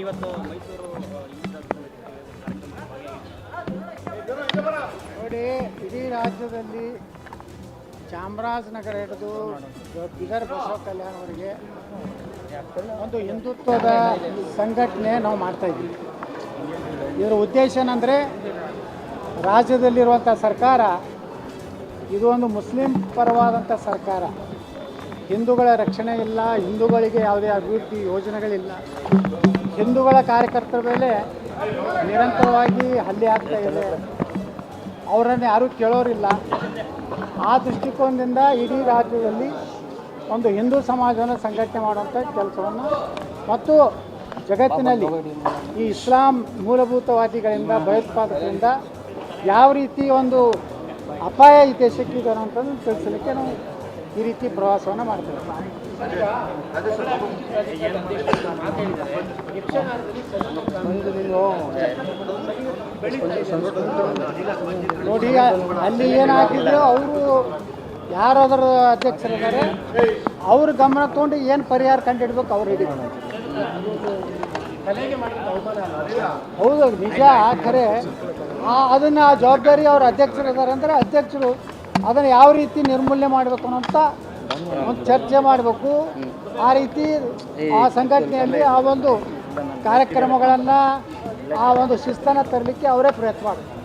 ಇವತ್ತು ಮೈಸೂರು ನೋಡಿ, ಇಡೀ ರಾಜ್ಯದಲ್ಲಿ ಚಾಮರಾಜನಗರ ಹಿಡಿದು ಬೀದರ್ ಬಸವ ಕಲ್ಯಾಣವರೆಗೆ ಒಂದು ಹಿಂದುತ್ವದ ಸಂಘಟನೆ ನಾವು ಮಾಡ್ತಾ ಇದ್ದೀವಿ. ಇದರ ಉದ್ದೇಶ ಏನಂದರೆ, ರಾಜ್ಯದಲ್ಲಿರುವಂಥ ಸರ್ಕಾರ, ಇದು ಒಂದು ಮುಸ್ಲಿಂ ಪರವಾದಂಥ ಸರ್ಕಾರ. ಹಿಂದೂಗಳ ರಕ್ಷಣೆ ಇಲ್ಲ, ಹಿಂದೂಗಳಿಗೆ ಯಾವುದೇ ಅಭಿವೃದ್ಧಿ ಯೋಜನೆಗಳಿಲ್ಲ. ಹಿಂದೂಗಳ ಕಾರ್ಯಕರ್ತರ ಮೇಲೆ ನಿರಂತರವಾಗಿ ಹಲ್ಲೆ ಆಗ್ತಾ ಇದೆ. ಅವರನ್ನು ಯಾರೂ ಕೇಳೋರಿಲ್ಲ. ಆ ದೃಷ್ಟಿಕೋನದಿಂದ ಇಡೀ ರಾಜ್ಯದಲ್ಲಿ ಒಂದು ಹಿಂದೂ ಸಮಾಜವನ್ನು ಸಂಘಟನೆ ಮಾಡುವಂಥ ಕೆಲಸವನ್ನು ಮತ್ತು ಜಗತ್ತಿನಲ್ಲಿ ಈ ಇಸ್ಲಾಂ ಮೂಲಭೂತವಾದಿಗಳಿಂದ, ಭಯೋತ್ಪಾದಕರಿಂದ ಯಾವ ರೀತಿ ಒಂದು ಅಪಾಯ ಈ ದೇಶಕ್ಕಿದೆ ಅನ್ನೋಂಥದ್ದು ತಿಳಿಸಲಿಕ್ಕೆ ನಾವು ಈ ರೀತಿ ಪ್ರವಾಸವನ್ನು ಮಾಡ್ತಾರೆ ನೋಡಿ, ಅಲ್ಲಿ ಏನಾಗಿದ್ರು ಅವರು ಯಾರಾದರೂ ಅಧ್ಯಕ್ಷರಿದ್ದಾರೆ, ಅವ್ರ ಗಮನ ತಗೊಂಡು ಏನು ಪರಿಹಾರ ಕಂಡಿಡ್ಬೇಕು ಅವ್ರು ಹಿಡಿ ಹೌದು, ನಿಜ ಖರೆ ಆ, ಅದನ್ನು ಆ ಜವಾಬ್ದಾರಿ ಅವ್ರ ಅಧ್ಯಕ್ಷರಿದ್ದಾರೆ ಅಂದರೆ ಅಧ್ಯಕ್ಷರು ಅದನ್ನು ಯಾವ ರೀತಿ ನಿರ್ಮೂಲನೆ ಮಾಡಬೇಕು ಅನ್ನೋಂಥ ಒಂದು ಚರ್ಚೆ ಮಾಡಬೇಕು. ಆ ರೀತಿ ಆ ಸಂಘಟನೆಯಲ್ಲಿ ಆ ಒಂದು ಕಾರ್ಯಕ್ರಮಗಳನ್ನು ಆ ಒಂದು ಶಿಸ್ತನ್ನು ತರಲಿಕ್ಕೆ ಅವರೇ ಪ್ರಯತ್ನ ಮಾಡ್ತಾರೆ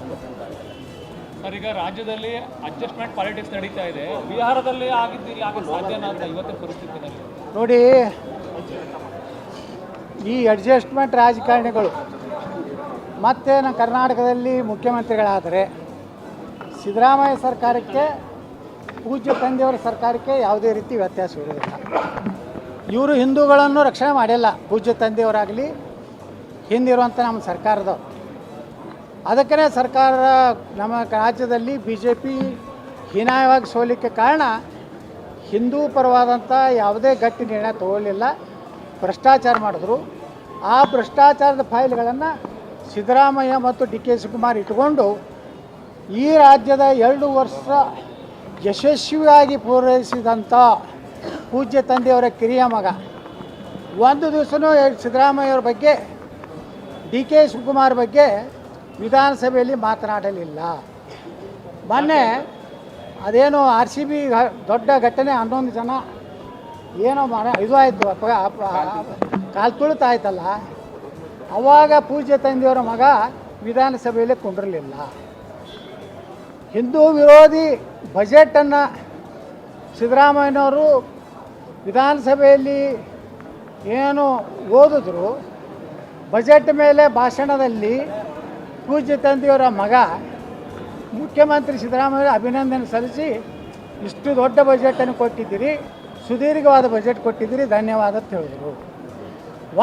ಸರ್ ಈಗ ರಾಜ್ಯದಲ್ಲಿ ಅಡ್ಜಸ್ಟ್ಮೆಂಟ್ ಪಾಲಿಟಿಕ್ಸ್ ನಡೀತಾ ಇದೆ. ಬಿಹಾರದಲ್ಲಿ ಆಗಿದ್ದು ಇಲ್ಲಿ ಆಗಕ್ಕೆ ಸಾಧ್ಯನಾ ಅಂತ ಇವತ್ತಿನ ಪರಿಸ್ಥಿತಿನಲ್ಲಿ ನೋಡಿ ಈ ಅಡ್ಜಸ್ಟ್ಮೆಂಟ್ ರಾಜಕಾರಣಿಗಳು ಮತ್ತೆ ನಮ್ಮ ಕರ್ನಾಟಕದಲ್ಲಿ ಮುಖ್ಯಮಂತ್ರಿಗಳಾದರೆ ಸಿದ್ದರಾಮಯ್ಯ ಸರ್ಕಾರಕ್ಕೆ, ಪೂಜ್ಯ ತಂದೆಯವರ ಸರ್ಕಾರಕ್ಕೆ ಯಾವುದೇ ರೀತಿ ವ್ಯತ್ಯಾಸ ಇರುವುದಿಲ್ಲ. ಇವರು ಹಿಂದೂಗಳನ್ನು ರಕ್ಷಣೆ ಮಾಡಿಲ್ಲ, ಪೂಜ್ಯ ತಂದೆಯವರಾಗಲಿ ಹಿಂದಿರುವಂಥ ನಮ್ಮ ಸರ್ಕಾರದ ಅದಕ್ಕೇ ಸರ್ಕಾರ ನಮ್ಮ ರಾಜ್ಯದಲ್ಲಿ ಬಿ ಜೆ ಪಿ ಹೀನಾಯವಾಗಿ ಸೋಲಿಕ್ಕೆ ಕಾರಣ ಹಿಂದೂ ಪರವಾದಂಥ ಯಾವುದೇ ಗಟ್ಟಿ ನಿರ್ಣಯ ತಗೊಳ್ಳಲಿಲ್ಲ ಭ್ರಷ್ಟಾಚಾರ ಮಾಡಿದ್ರು. ಆ ಭ್ರಷ್ಟಾಚಾರದ ಫೈಲ್ಗಳನ್ನು ಸಿದ್ದರಾಮಯ್ಯ ಮತ್ತು ಡಿ ಕೆ ಶಿವಕುಮಾರ್ ಇಟ್ಕೊಂಡು ಈ ರಾಜ್ಯದ ಎರಡು ವರ್ಷ ಯಶಸ್ವಿಯಾಗಿ ಪೂರೈಸಿದಂಥ ಪೂಜ್ಯ ತಂದೆಯವರ ಕಿರಿಯ ಮಗ. ಒಂದು ದಿವಸನೂ ಸಿದ್ದರಾಮಯ್ಯವ್ರ ಬಗ್ಗೆ, ಡಿ ಕೆ ಶಿವಕುಮಾರ್ ಬಗ್ಗೆ ವಿಧಾನಸಭೆಯಲ್ಲಿ ಮಾತನಾಡಲಿಲ್ಲ. ಮೊನ್ನೆ ಅದೇನು ಆರ್ ಸಿ ಬಿ ದೊಡ್ಡ ಘಟನೆ ಹನ್ನೊಂದು ಜನ ಏನೋ ಮಾಡ ಇದು ಆಯಿತು ಕಾಲು ತುಳಿತಾಯ್ತಲ್ಲ ಅವಾಗ ಪೂಜ್ಯ ತಂದೆಯವರ ಮಗ ವಿಧಾನಸಭೆಯಲ್ಲಿ ಕುಂಡಿರಲಿಲ್ಲ. ಹಿಂದೂ ವಿರೋಧಿ ಬಜೆಟನ್ನು ಸಿದ್ದರಾಮಯ್ಯನವರು ವಿಧಾನಸಭೆಯಲ್ಲಿ ಏನು ಓದಿದ್ರು, ಬಜೆಟ್ ಮೇಲೆ ಭಾಷಣದಲ್ಲಿ ಪೂಜ್ಯ ತಂದೆಯವರ ಮಗ ಮುಖ್ಯಮಂತ್ರಿ ಸಿದ್ದರಾಮಯ್ಯ ಅಭಿನಂದನೆ ಸಲ್ಲಿಸಿ ಇಷ್ಟು ದೊಡ್ಡ ಬಜೆಟನ್ನು ಕೊಟ್ಟಿದ್ದೀರಿ, ಸುದೀರ್ಘವಾದ ಬಜೆಟ್ ಕೊಟ್ಟಿದ್ದೀರಿ, ಧನ್ಯವಾದ ಅಂತ ಹೇಳಿದರು.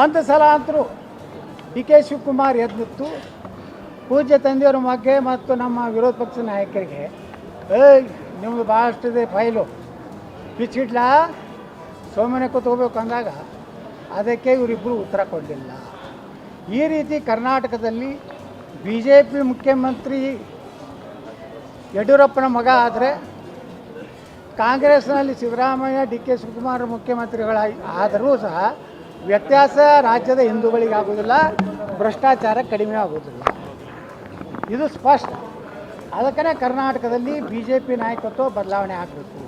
ಒಂದು ಸಲ ಅಂತರೂ ಡಿ ಕೆ ಶಿವಕುಮಾರ್ ಎದ್ದು ನಿಂತು ಪೂಜ್ಯ ತಂದೆಯವರ ಬಗ್ಗೆ ಮತ್ತು ನಮ್ಮ ವಿರೋಧ ಪಕ್ಷ ನಾಯಕರಿಗೆ, ಏಯ್ ನಿಮ್ಮದು ಭಾಳಷ್ಟಿದೆ ಫೈಲು. ಬಿಚ್ಚಿಡ್ಲಾ ಸೋಮನೆ ಕೂತ್ಕೋಬೇಕು ಅಂದಾಗ ಅದಕ್ಕೆ ಇವರಿಬ್ಬರು ಉತ್ತರ ಕೊಡಲಿಲ್ಲ. ಈ ರೀತಿ ಕರ್ನಾಟಕದಲ್ಲಿ ಬಿ ಜೆ ಪಿ ಮುಖ್ಯಮಂತ್ರಿ ಯಡಿಯೂರಪ್ಪನ ಮಗ ಆದರೆ ಕಾಂಗ್ರೆಸ್ನಲ್ಲಿ ಸಿದ್ದರಾಮಯ್ಯ ಡಿ ಕೆ ಶಿವಕುಮಾರ್ ಮುಖ್ಯಮಂತ್ರಿಗಳ ಆದರೂ ಸಹ ವ್ಯತ್ಯಾಸ ರಾಜ್ಯದ ಹಿಂದೂಗಳಿಗೆ ಆಗೋದಿಲ್ಲ ಭ್ರಷ್ಟಾಚಾರ ಕಡಿಮೆ ಆಗೋದಿಲ್ಲ ಇದು ಸ್ಪಷ್ಟ. ಅದಕ್ಕೇ ಕರ್ನಾಟಕದಲ್ಲಿ ಬಿ ಜೆ ಪಿ ನಾಯಕತ್ವ ಬದಲಾವಣೆ ಆಗಬೇಕು.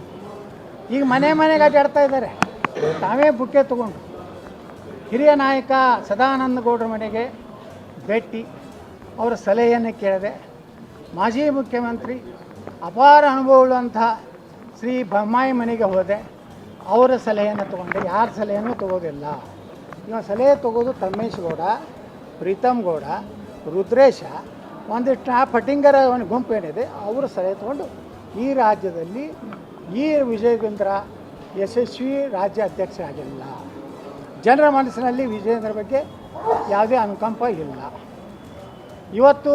ಈಗ ಮನೆ ಮನೆಗೆ ಅಡ್ಡಾಡ್ತಾ ಇದ್ದಾರೆ. ತಾವೇ ಬುಕ್ಕೆ ತಗೊಂಡು. ಹಿರಿಯ ನಾಯಕ ಸದಾನಂದ ಗೌಡ್ರ ಮನೆಗೆ ಭೇಟಿ. ಅವರ ಸಲಹೆಯನ್ನು ಕೇಳಿದೆ. ಮಾಜಿ ಮುಖ್ಯಮಂತ್ರಿ ಅಪಾರ ಅನುಭವವುಳ್ಳಂಥ ಶ್ರೀ ಬೊಮ್ಮಾಯಿ ಮನೆಗೆ ಹೋದೆ. ಅವರ ಸಲಹೆಯನ್ನು ತೊಗೊಂಡೆ. ಯಾರ ಸಲಹೆಯನ್ನು ತಗೋದಿಲ್ಲ. ಇವಾಗ ಸಲಹೆ ತಗೋದು ತಮ್ಮೇಶ್ ಗೌಡ, ಪ್ರೀತಮ್ ಗೌಡ, ರುದ್ರೇಶ ಒಂದಿಷ್ಟು ಆ ಪಟಿಂಗರ ಒಂದು ಗುಂಪು ಏನಿದೆ, ಅವರು ಸಲಹೆ ತಗೊಂಡು ಈ ರಾಜ್ಯದಲ್ಲಿ ಈ ವಿಜಯೇಂದ್ರ ಯಶಸ್ವಿ ರಾಜ್ಯ ಅಧ್ಯಕ್ಷ ಆಗಿಲ್ಲ ಜನರ ಮನಸ್ಸಿನಲ್ಲಿ ವಿಜಯೇಂದ್ರ ಬಗ್ಗೆ ಯಾವುದೇ ಅನುಕಂಪ ಇಲ್ಲ. ಇವತ್ತು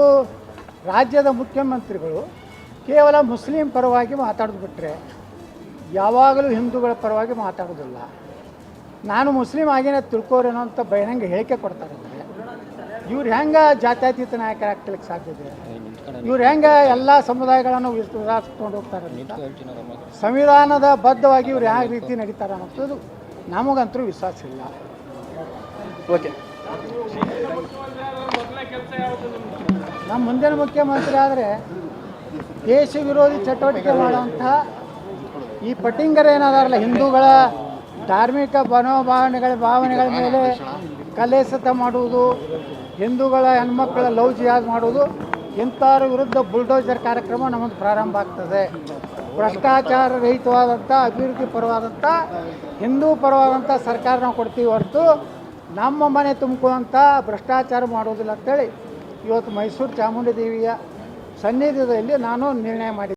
ರಾಜ್ಯದ ಮುಖ್ಯಮಂತ್ರಿಗಳು ಕೇವಲ ಮುಸ್ಲಿಂ ಪರವಾಗಿ ಮಾತಾಡೋದು ಬಿಟ್ಟರೆ ಯಾವಾಗಲೂ ಹಿಂದೂಗಳ ಪರವಾಗಿ ಮಾತಾಡೋದಿಲ್ಲ. ನಾನು ಮುಸ್ಲಿಂ ಆಗಿನೇ ತಿಳ್ಕೋರೇನೋ ಅಂತ ಬಹಿರಂಗ ಹೇಳಿಕೆ ಕೊಡ್ತಾರೆ ಇವ್ರು. ಹೆಂಗೆ ಜಾತ್ಯತೀತ ನಾಯಕರಾಗ್ಲಿಕ್ಕೆ ಸಾಧ್ಯತೆ ಇವ್ರು ಹೆಂಗೆ ಎಲ್ಲ ಸಮುದಾಯಗಳನ್ನು ವಿಸ್ತಾರಿಸ್ಕೊಂಡು ಹೋಗ್ತಾರೆ ಸಂವಿಧಾನದ ಬದ್ಧವಾಗಿ ಇವ್ರು ಯಾವ ರೀತಿ ನಡೀತಾರೆ ಅನ್ನೋದು ನಮಗಂತೂ ವಿಶ್ವಾಸ ಇಲ್ಲ ಓಕೆ? ನಮ್ಮ ಮುಂದಿನ ಮುಖ್ಯಮಂತ್ರಿ ಆದರೆ ದೇಶ ವಿರೋಧಿ ಚಟುವಟಿಕೆ ಮಾಡುವಂಥ ಈ ಪಟ್ಟಿಂಗರ್ ಏನಾದಾರಲ್ಲ ಹಿಂದೂಗಳ ಧಾರ್ಮಿಕ ಮನೋಭಾವನೆಗಳ ಭಾವನೆಗಳ ಮೇಲೆ ಕಲೆಸತ ಮಾಡುವುದು ಹಿಂದೂಗಳ ಹೆಣ್ಮಕ್ಕಳ ಲವ್ ಜಿಹಾದ್ ಮಾಡೋದು ಇಂಥವ್ರ ವಿರುದ್ಧ ಬುಲ್ಡೋಜರ್ ಕಾರ್ಯಕ್ರಮ ನಮ್ಮದು ಪ್ರಾರಂಭ ಆಗ್ತದೆ. ಭ್ರಷ್ಟಾಚಾರ ರಹಿತವಾದಂಥ, ಅಭಿವೃದ್ಧಿ ಪರವಾದಂಥ, ಹಿಂದೂ ಪರವಾದಂಥ ಸರ್ಕಾರ ನಾವು ಕೊಡ್ತೀವಿ ಹೊರತು ನಮ್ಮ ಮನೆ ತುಂಬಿಕೊಳ್ಳುವಂಥ ಭ್ರಷ್ಟಾಚಾರ ಮಾಡೋದಿಲ್ಲ ಅಂತೇಳಿ ಇವತ್ತು ಮೈಸೂರು ಚಾಮುಂಡಿ ದೇವಿಯ ಸನ್ನಿಧಿಯಲ್ಲಿ ನಾನು ನಿರ್ಣಯ ಮಾಡಿದ್ದೆ.